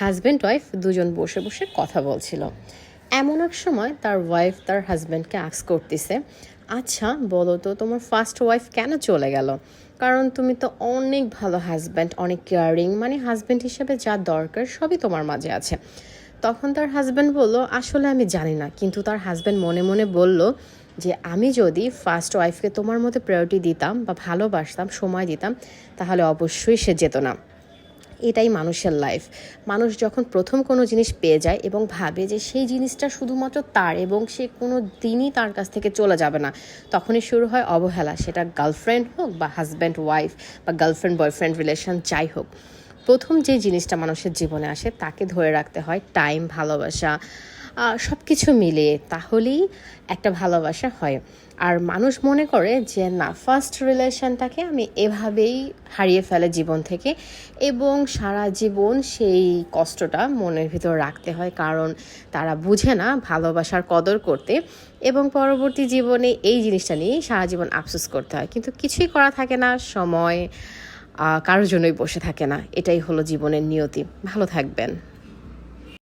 Husband wife দুজন বসে বসে কথা বলছিল। এমন এক সময় তার ওয়াইফ তার হাজব্যান্ডকে আক্স করতেছে আচ্ছা বলো তো তোমার ফার্স্ট ওয়াইফ কেন চলে গেল? কারণ তুমি তো অনেক ভালো হাজব্যান্ড অনেক কেয়ারিং মানে হাজব্যান্ড হিসেবে যা দরকার সবই তোমার মাঝে আছে। তখন তার হাজব্যান্ড বলল, আসলে আমি জানি না। কিন্তু তার হাজব্যান্ড মনে মনে বলল যে, আমি যদি ফার্স্ট ওয়াইফকে তোমার মতো প্রায়োরিটি দিতাম বা ভালোবাসতাম, সময় দিতাম, তাহলে অবশ্যই সে যেত না। এটাই মানুষের লাইফ মানুষ যখন প্রথম কোনো জিনিস পেয়ে যায় এবং ভাবে যে সেই জিনিসটা শুধুমাত্র তার এবং সে কোনো দিনই তার কাছ থেকে চলে যাবে না, তখনই শুরু হয় অবহেলা। সেটা গার্লফ্রেন্ড হোক বা হাজব্যান্ড ওয়াইফ বা গার্লফ্রেন্ড বয়ফ্রেন্ড রিলেশন যাই হোক। প্রথম যে জিনিসটা মানুষের জীবনে আসে তাকে ধরে রাখতে হয় টাইম ভালোবাসা। সব কিছু মিলিয়ে তাহলেই একটা ভালোবাসা হয়। আর মানুষ মনে করে যে, না ফার্স্ট রিলেশনটাকে আমি এভাবেই হারিয়ে ফেলে জীবন থেকে। এবং সারা জীবন সেই কষ্টটা মনের ভিতর রাখতে হয়, কারণ তারা বুঝে না ভালোবাসার কদর করতে। এবং পরবর্তী জীবনে এই জিনিসটা নিয়ে সারা জীবন আফসোস করতে হয়। কিন্তু কিছুই করা থাকে না, সময় কারোর জন্যই বসে থাকে না। এটাই হলো জীবনের নিয়তি। ভালো থাকবেন।